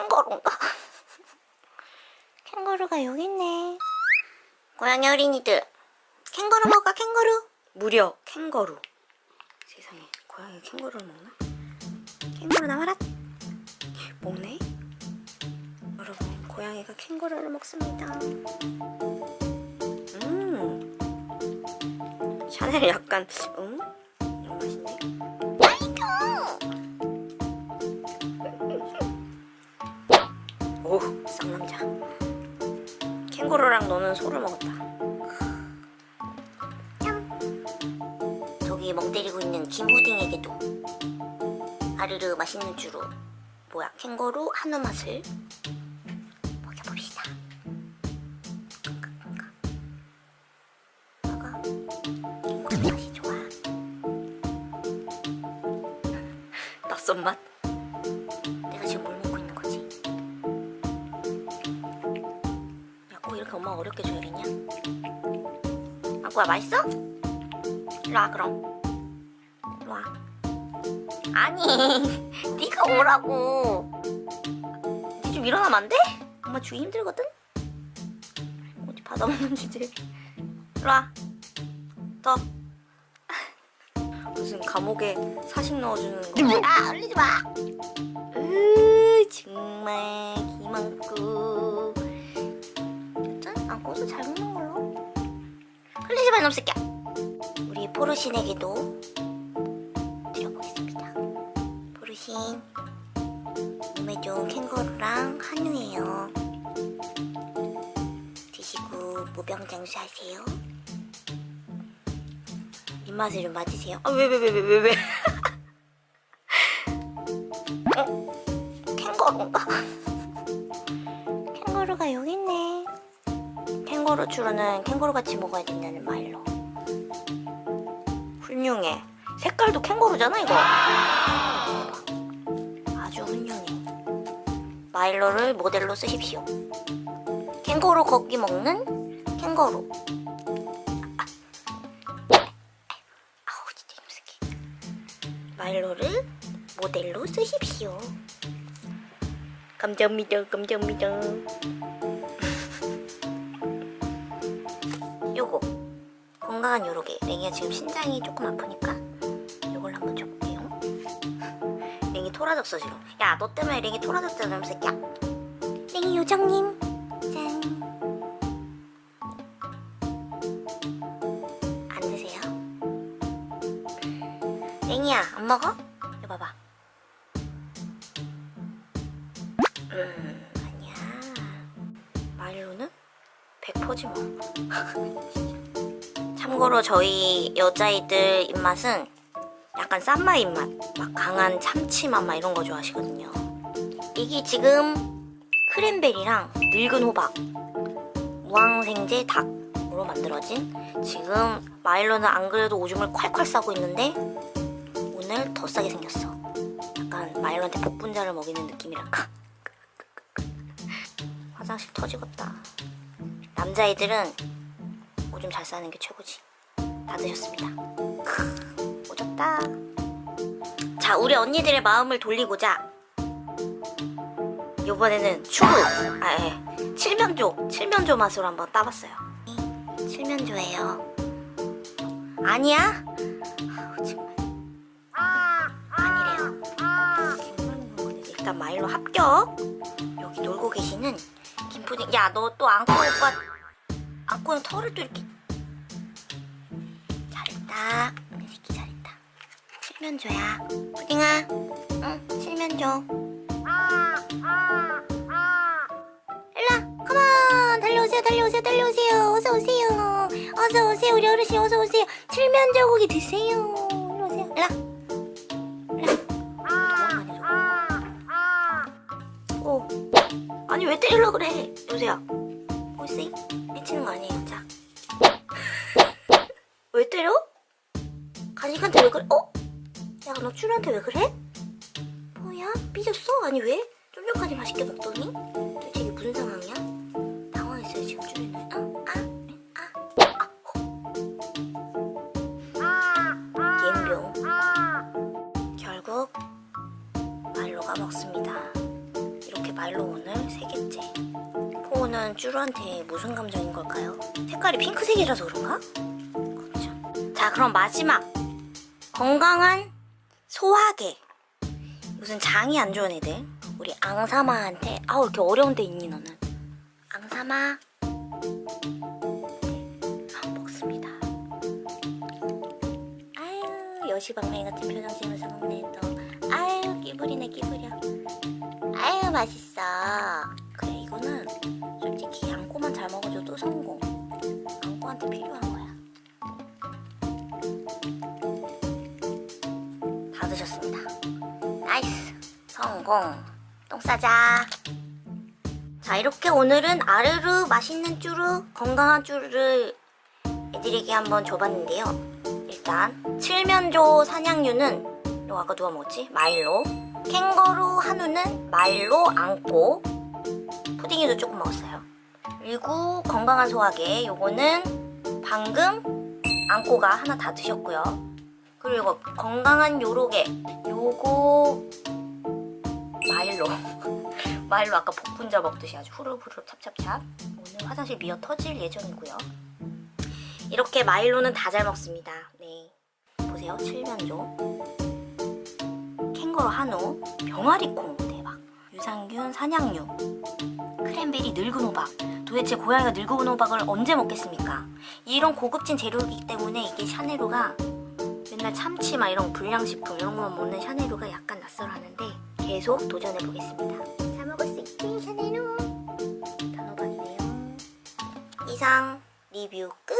캥거루인가? 캥거루가 여기 있네. 고양이 어린이들. 캥거루 먹어, 캥거루. 무려 캥거루. 세상에, 고양이 캥거루를 먹나? 캥거루 나와라. 먹네? 여러분, 고양이가 캥거루를 먹습니다. 음. 샤넬이 약간, 음? 캥거루랑 너는 소를 먹었다. 참. 저기 멍 때리고 있는 김푸딩에게도 아르르 맛있는 주로 뭐야 캥거루 한우 맛을 먹여봅시다. 먹어. 캥거루 맛이 좋아. 낯선 맛? 아구야 맛있어? 일로 와 그럼 일로 와 아니 네가 오라고 니좀 일어나면 안 돼? 엄마 주기 힘들거든? 어디 받아먹는 주제 일로 와 더 무슨 감옥에 사식 넣어주는 거 아! 흘리지 마! 으 정말 기만고 짠? 안고서 잘 먹는 마 이놈 새끼야. 우리 포르신에게도 드려보겠습니다. 포르신 몸에 좋은 캥거루랑 한우예요. 드시고 무병장수하세요. 입맛을 좀 맞으세요. 아 왜 왜 왜 왜 왜 왜, 어? 캥거루인가? 캥거루가 여기 있네 캥거루 주로는 캥거루 같이 먹어야 된다는 말로. 훌륭해. 색깔도 캥거루잖아 이거. 아주 훌륭해. 마일로를 모델로 쓰십시오. 캥거루 걷기 먹는 캥거루. 아. 아우 진짜 새끼 마일로를 모델로 쓰십시오. 감사합니다 감사합니다 건강한 요로게 랭이가 지금 신장이 조금 아프니까 요걸 한번 줘볼게요. 랭이 토라졌어 지금. 야 너 때문에 랭이 토라졌잖아 이 새끼야. 랭이 요정님 짠. 안 드세요? 랭이야 안 먹어? 이거 봐봐. 음 아니야. 마일로는 100%지 뭐 참고로 저희 여자애들 입맛은 약간 쌈마 입맛 막 강한 참치맛 막 이런 거 좋아하시거든요. 이게 지금 크랜베리랑 늙은 호박 무항생제 닭으로 만들어진 지금 마일로는 안 그래도 오줌을 콸콸 싸고 있는데 오늘 더 싸게 생겼어. 약간 마일로한테 복분자를 먹이는 느낌이랄까? 화장실 터지겠다. 남자애들은 오줌 잘 싸는 게 최고지. 다 드셨습니다. 크, 오졌다. 자 우리 언니들의 마음을 돌리고자 이번에는 추루 아, 예. 칠면조 칠면조 맛으로 한번 따봤어요. 칠면조예요. 아니야? 아니래요. 일단 마일로 합격. 여기 놀고 계시는 김푸딩 야 너또 안고 오빠 안고는 털을 또 이렇게 잘했다. 우리 새끼 잘했다. 칠면조야. 푸딩아. 응 칠면조. 일라 컴온 달려오세요 달려오세요 달려오세요. 어서 오세요. 어서 오세요. 우리 어르신 어서 오세요. 칠면조 고기 드세요. 일로 오세요. 일라. 오. 아니 왜 때리려 그래? 여보세요. 보이세요? 미치는 거 아니에요 자 왜 때려? 간식한테 왜 그래? 어? 야너 추루한테 왜 그래? 뭐야? 삐졌어? 아니 왜? 좀 전까지 맛있게 먹더니 도대체 이게 무슨 상황이야? 당황했어요 지금 추루는 어? 아? 아? 옌병 결국 말로가 먹습니다 이렇게 마일로 오늘 세 개째. 포는 쭈루한테 무슨 감정인 걸까요? 색깔이 핑크색이라서 그런가? 그렇죠. 자, 그럼 마지막 건강한 소화계. 무슨 장이 안 좋은 애들. 우리 앙사마한테 아우 이렇게 어려운 데 있니 너는? 앙사마. 네, 먹습니다. 아유 여시방맹이 같은 표정 지으면서 먹네 또. 아유 끼부리네 끼부려. 아유 맛있어. 그래 이거는 솔직히 앙꼬만 잘 먹어줘도 성공. 앙꼬한테 필요한 거야. 다 드셨습니다. 나이스 성공. 똥 싸자. 자 이렇게 오늘은 아르르 맛있는 쭈루 건강한 쭈루를 애들에게 한번 줘봤는데요. 일단 칠면조 사냥류는 요 아까 누가 먹었지? 마일로 캥거루 한우는 마일로 안고 푸딩이도 조금 먹었어요. 그리고 건강한 소화계 요거는 방금 안고가 하나 다 드셨고요. 그리고 건강한 요로게 요거 마일로. 마일로 아까 복분자 먹듯이 아주 후루후루 찹찹찹. 오늘 화장실 미어 터질 예정이고요. 이렇게 마일로는 다 잘 먹습니다. 네. 보세요. 칠면조. 캥거루 한우. 병아리콩 대박. 유산균 산양류 크랜베리 늙은 호박. 도대체 고양이가 늙은 호박을 언제 먹겠습니까? 이런 고급진 재료이기 때문에 이게 샤네루가 맨날 참치 막 이런 불량식품 이런 것만 먹는 샤네루가 약간 낯설어하는데 계속 도전해 보겠습니다. 잘 먹을 수 있지 샤네루 단호박이네요. 이상 리뷰 끝.